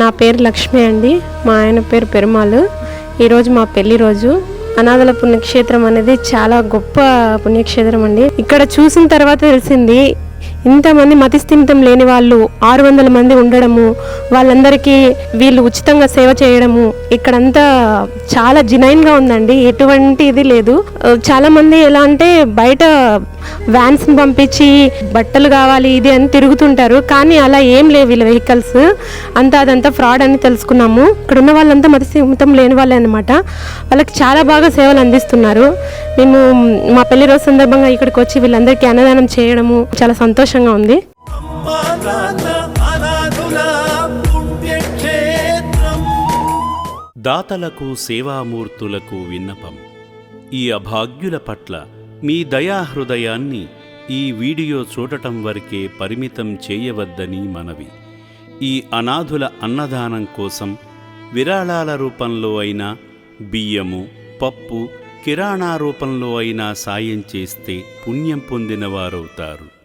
నా పేరు లక్ష్మి అండి. మా ఆయన పేరు పెరుమాలు ఈరోజు మా పెళ్ళి రోజు. అనాథల పుణ్యక్షేత్రం అనేది చాలా గొప్ప పుణ్యక్షేత్రం అండి. ఇక్కడ చూసిన తర్వాత తెలిసింది ఇంతమంది మతిస్థిమితం లేని వాళ్ళు ఆరు వందల మంది ఉండడము వాళ్ళందరికీ వీళ్ళు ఉచితంగా సేవ చేయడము ఇక్కడంతా చాలా జినైన్గా ఉందండి. ఎటువంటి ఇది లేదు. చాలామంది ఎలా అంటే బయట వ్యాన్స్ని పంపించి బట్టలు కావాలి ఇది అని తిరుగుతుంటారు. కానీ అలా ఏం లేవు వీళ్ళ వెహికల్స్. అంతా అదంతా ఫ్రాడ్ అని తెలుసుకున్నాము. ఇక్కడ ఉన్న వాళ్ళంతా మతిస్థిమితం లేని వాళ్ళే అనమాట వాళ్ళకి చాలా బాగా సేవలు అందిస్తున్నారు. మేము మా పెళ్ళి రోజు సందర్భంగా ఇక్కడికి వచ్చి వీళ్ళందరికీ అన్నదానం చేయడము చాలా సంతోషంగా ఉంది. దాతలకు సేవామూర్తులకు విన్నపం. ఈ అభాగ్యుల పట్ల మీ దయాహృదయాన్ని ఈ వీడియో చూడటం వరకే పరిమితం చేయవద్దని మనవి. ఈ అనాథుల అన్నదానం కోసం విరాళాల రూపంలో అయినా బియ్యము పప్పు కిరాణా రూపంలో అయినా సాయం చేస్తే పుణ్యం పొందిన వారవుతారు